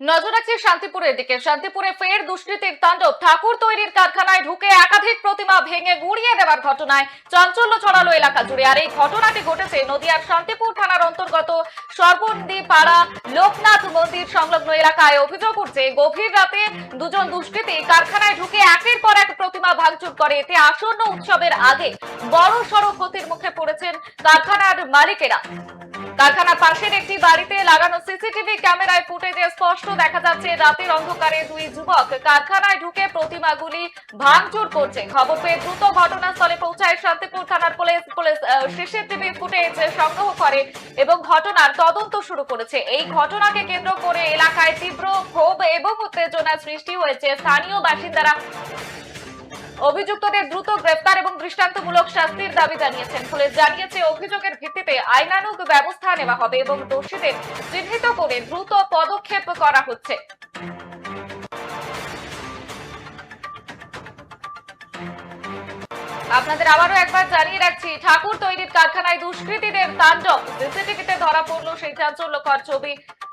নজর রাখছি শান্তিপুরের দিকে। শান্তিপুরে ফের দুষ্কৃতির তাণ্ডব। ঠাকুর তৈরির কারখানায় ঢুকে একাধিক প্রতিমা ভেঙে গুড়িয়ে দেওয়ার ঘটনায় চাঞ্চল্য ছড়ালো এলাকা জুড়ে। আর এই ঘটনাটি ঘটেছে নদিয়ার শান্তিপুর থানার অন্তর্গত সর্বন্দি পাড়া লোকনাথ মন্দির সংলগ্ন এলাকায়। অভিযোগ উঠছে, গভীর রাতে দুজন দুষ্কৃতী কারখানায় ঢুকে একের পর এক প্রতিমা ভাঙচুর করে। এতে আসন্ন উৎসবের আগে বড় সড়ক ক্ষতির মুখে পড়েছেন কারখানার মালিকেরা। কারখানার পাশের একটি বাড়িতে লাগানো সিসিটিভি ক্যামেরায় ফুটেজে স্পষ্ট দেখা যাচ্ছে, রাতের অন্ধকারে দুই যুবক কারখানায় ঢুকে প্রতিমাগুলি ভাঙচুর করছে। খবর পেয়ে দ্রুত ঘটনাস্থলে পৌঁছায় শান্তিপুর থানার পুলিশ। পুলিশ সিসিটিভি ফুটেজ সংগ্রহ করে এবং ঘটনার তদন্ত শুরু করেছে। এই ঘটনাকে কেন্দ্র করে এলাকায় তীব্র ক্ষোভ এবং উত্তেজনা সৃষ্টি হয়েছে। স্থানীয় বাসিন্দারা অভিযুক্তদের দ্রুত গ্রেফতার এবং দৃষ্টান্তমূলক শাস্তির দাবি জানিয়েছেন। পুলিশ জানিয়েছে, অভিযোগের ভিত্তিতে আইনানুগ ব্যবস্থা নেওয়া হবে এবং দোষীদের চিহ্নিত করে দ্রুত পদক্ষেপ করা হচ্ছে। আপনাদের আবারও একবার জানিয়ে রাখছি, ঠাকুর তৈরির কারখানায় দুষ্কৃতীদের তাণ্ডব। সিসিটিভিতে ধরা পড়ল সেই চাঞ্চল্যকর ছবি।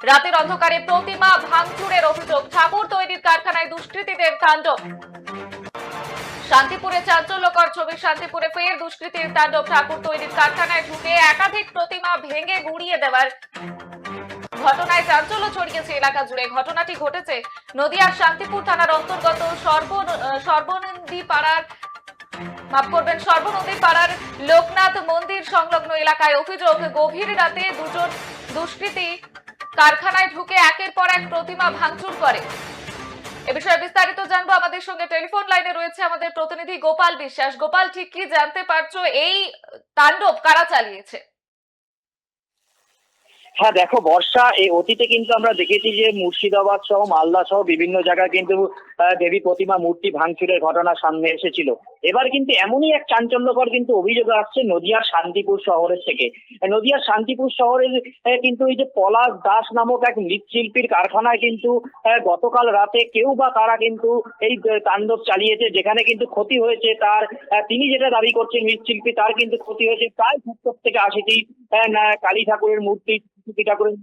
রাতের অন্ধকারে প্রতিমা ভাঙচুরের অভিযোগ, ঠাকুর তৈরির কারখানায় দুষ্কৃতীদের তাণ্ডব। শান্তিপুরে চাঞ্চল্যকর ছবি, শান্তিপুরে ফের দুষ্কৃতীর তাণ্ডব। ঠাকুর তৈরির কারখানায় ঢুকে একাধিক প্রতিমা ভেঙে গুড়িয়ে দেওয়ার ঘটনায় চাঞ্চল্য ছড়িয়েছে এলাকা জুড়ে। ঘটনাটি ঘটেছে নদিয়ার শান্তিপুর থানার অন্তর্গত সর্ব সর্বনন্দী পাড়ার মাফ করবেন সর্বনদী পাড়ার লোকনাথ মন্দির সংলগ্ন এলাকায় অভিযোগ, গভীর রাতে দুজন দুষ্কৃতী কারখানায় ঢুকে একের পর এক প্রতিমা ভাঙচুর করে। এ বিষয়ে বিস্তারিত জানব আমাদের সঙ্গে টেলিফোন লাইনে রয়েছে আমাদের প্রতিনিধি গোপাল বিশ্বাস। গোপাল, ঠিক কি জানতে পারছ এই তাণ্ডব কারা চালিয়েছে? হ্যাঁ দেখো, বর্ষা, এই অতীতে কিন্তু আমরা দেখেছি যে মুর্শিদাবাদ সহ মালদা সহ বিভিন্ন জায়গায় কিন্তু দেবী প্রতিমা মূর্তি ভাঙচুরের ঘটনা সামনে এসেছিল। এবার কিন্তু এমনই এক চাঞ্চল্যকর কিন্তু অভিযোগ আসছে নদিয়ার শান্তিপুর শহরের থেকে। নদিয়ার শান্তিপুর শহরের কিন্তু এই যে পলাশ দাস নামক এক মৃৎশিল্পীর কারখানায় কিন্তু গতকাল রাতে কেউ বা তারা কিন্তু এই তাণ্ডব চালিয়েছে, যেখানে কিন্তু ক্ষতি হয়েছে তার তিনি যেটা দাবি করছেন মৃৎশিল্পী, তার কিন্তু ক্ষতি হয়েছে প্রায় সত্তর থেকে আশিটি কালী ঠাকুরের মূর্তি। সরস্বতী ঠাকুরের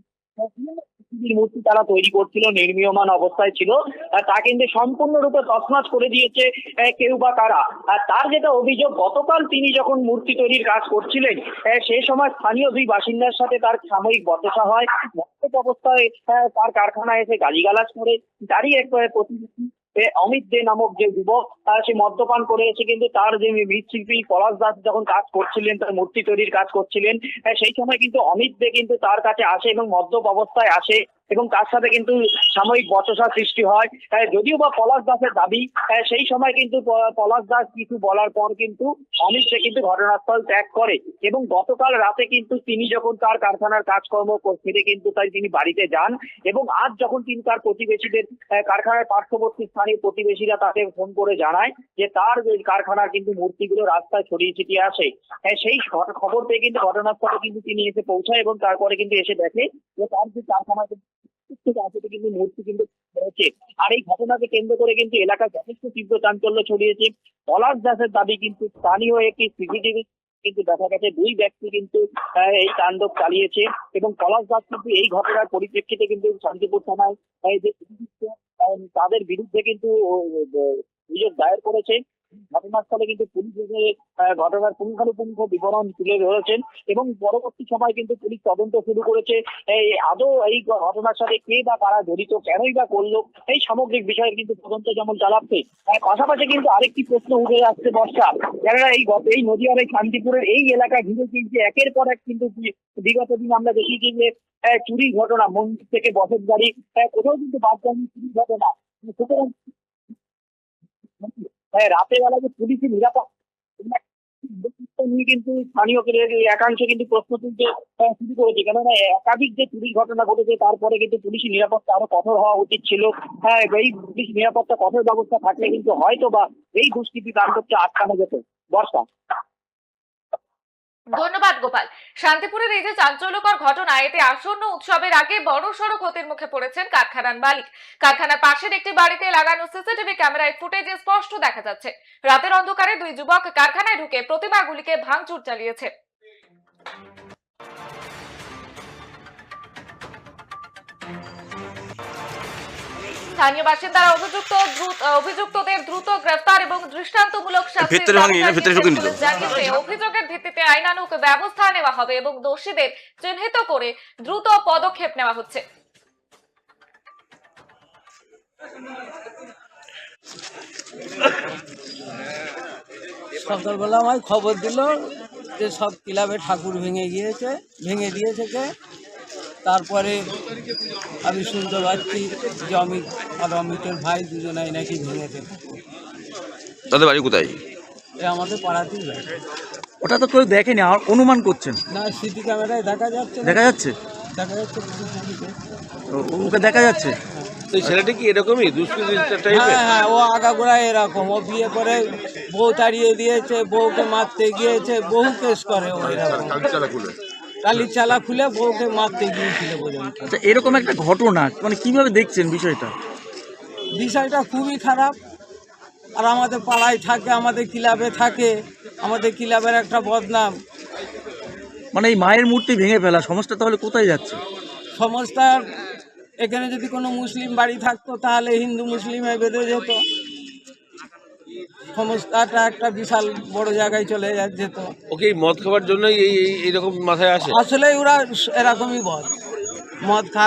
মূর্তি তারা তৈরি করছিল, নির্মীয়মান অবস্থায় ছিল তা কিন্তু সম্পূর্ণরূপে তছনছ করে দিয়েছে কেউ বা কারা? তার যেটা অভিযোগ, গতকাল তিনি যখন মূর্তি তৈরির কাজ করছিলেন সেই সময় স্থানীয় দুই বাসিন্দার সাথে তার সাময়িক বচসা হয়। অবস্থায় তার কারখানায় এসে গালিগালাজ করে তারই এক, এ অমিত দে নামক যে যুবক, তারা সে মদ্যপান করে এসে কিন্তু তার যে মৃৎশিল্পী পলাশ দাস যখন কাজ করছিলেন, তার মূর্তি তৈরির কাজ করছিলেন সেই সময় কিন্তু অমিত দে কিন্তু তার কাছে আসে এবং মদ্যপ অবস্থায় আসে। এবং তার সাথে কিন্তু সাময়িক বচসা সৃষ্টি হয়। যদিও বা পলাশ দাসের দাবি সেই সময় কিন্তু পলাশ দাস কিছু বলার পর কিন্তু অমিত দে কিন্তু ঘটনাস্থল ত্যাগ করে এবং গতকাল রাতে কিন্তু তিনি যখন তার কারখানার কাজকর্ম কর- সেরে কিন্তু তাই তিনি বাড়িতে যান এবং আজ যখন তিনি তার প্রতিবেশীদের কারখানার পার্শ্ববর্তী স্থানীয় প্রতিবেশীরা তাকে ফোন করে জানায় যে তার কারখানার কিন্তু মূর্তিগুলো রাস্তায় ছড়িয়ে ছিটিয়ে আসে আহ, সেই খবর পেয়ে কিন্তু ঘটনাস্থলে কিন্তু তিনি এসে পৌঁছায় এবং তারপরে কিন্তু এসে দেখে যে তার যে কারখানা থেকে আছে কিন্তু মূর্তি কিন্তু রয়েছে। আর এই ঘটনাকে কেন্দ্র করে কিন্তু এলাকায় যথেষ্ট তীব্র চাঞ্চল্য ছড়িয়েছে। পলাশ দাসের দাবি কিন্তু স্থানীয় একটি সিসিটিভি কিন্তু দেখা গেছে, দুই ব্যক্তি কিন্তু এই তাণ্ডব চালিয়েছে এবং পলাশ দাস কিন্তু এই ঘটনার পরিপ্রেক্ষিতে কিন্তু শান্তিপুর থানায় যে তাদের বিরুদ্ধে কিন্তু অভিযোগ দায়ের করেছে। ঘটনাস্থলে কিন্তু পুলিশ এসে, ঘটনার পুঙ্খানুপুঙ্খ বিবরণ তুলে ধরেছেন এবং পরবর্তী সময় কিন্তু পুলিশ তদন্ত শুরু করেছে। এই আদৌ এই ঘটনার সাথে কে বা কারা জড়িত কেনই বা করল এই সামগ্রিক বিষয়ে কিন্তু তদন্ত যেমন চালাচ্ছে পাশাপাশি কিন্তু আরেকটি প্রশ্ন উঠে আসছে বর্ষা। কেননা এই এই নদীয়ার এই শান্তিপুরের এই এলাকা ঘিরে কিন্তু একের পর এক কিন্তু বিগত দিন আমরা দেখেছি যে চুরির ঘটনা মন্দির থেকে বসত গাড়ি কোথাও কিন্তু বাদ চুরির ঘটনা। সুতরাং হ্যাঁ রাতের বেলা যে পুলিশের নিরাপত্তা নিয়ে কিন্তু স্থানীয় একাংশ কিন্তু প্রশ্ন তুলতে শুরু করেছে। কেননা একাধিক যে চুরির ঘটনা ঘটেছে, তারপরে কিন্তু পুলিশের নিরাপত্তা আরও কঠোর হওয়া উচিত ছিল। হ্যাঁ এই পুলিশ নিরাপত্তা কঠোর ব্যবস্থা থাকলে কিন্তু হয়তো বা এই দুষ্কৃতি তাণ্ডবকে আটকানো যেত। বর্ষা। ধন্যবাদ, গোপাল। শান্তিপুরের এই যে চাঞ্চল্যকর ঘটনা, এতে আসন্ন উৎসবের আগে বড় সড়ো ক্ষতির মুখে পড়েছেন কারখানার মালিক। কারখানার পাশের একটি বাড়িতে লাগানো সিসিটিভি ক্যামেরায় ফুটেজে স্পষ্ট দেখা যাচ্ছে। রাতের অন্ধকারে দুই যুবক কারখানায় ঢুকে প্রতিমাগুলিকে ভাঙচুর চালিয়েছে। স্থানীয় বাসিন্দারা অভিযুক্ত অভিযুক্তদের দ্রুত গ্রেফতার এবং দৃষ্টান্তমূলক শাস্তির জানিয়েছে অভিযোগের ভিত্তিতে আইনানুগ ব্যবস্থা নেওয়া হবে এবং দোষীদের চিহ্নিত করে দ্রুত পদক্ষেপ নেওয়া হচ্ছে। সকালবেলা আমায় খবর দিল যে সব ক্লাবে ঠাকুর ভেঙে গিয়েছে ভেঙে দিয়েছে কে? তারপরে আমি শুনতে পাচ্ছি যে অমিত আর অমিতের ভাই দুজনাই নাকি ভেঙেছে। তাদের বাড়ি কোথায়? এ আমাদের পাড়াতেই বাড়ি। ওটা তো কেউ দেখেনি আর অনুমান করছেন? না সিটি ক্যামেরায় দেখা যাচ্ছে না। দেখা যাচ্ছে? দেখা যাচ্ছে। ও- ওকে দেখা যাচ্ছে? তো এই ছেলেটা কি এরকমই দুষ্কৃতি টাইপের হ্যাঁ হ্যাঁ ও আগাগোড়া এরকম। ও বিয়ে করে বউ তাড়িয়ে দিয়েছে বউকে মারতে গিয়েছে বহু কেস করে ও এরকম। কালির চালা খুলে বউকে মারতে গিয়েছিল পর্যন্ত আচ্ছা এরকম একটা ঘটনা মানে কীভাবে দেখছেন বিষয়টা? বিষয়টা খুবই খারাপ। আর আমাদের পাড়ায় থাকে আমাদের ক্লাবে থাকে আমাদের ক্লাবের একটা বদনাম। মানে এই মায়ের মূর্তি ভেঙে ফেলা সমস্যা তাহলে কোথায় যাচ্ছে? সমস্যার এখানে যদি কোনো মুসলিম বাড়ি থাকতো তাহলে হিন্দু মুসলিমে বেঁধে যেত। সমস্যাটা একটা বিশাল বড় জায়গায় চলে যেত। ওকে মদ খাওয়ার জন্যই এই এই- এইরকম মাথায় আসে? আসলে ওরা এরকমই বল। মদ খা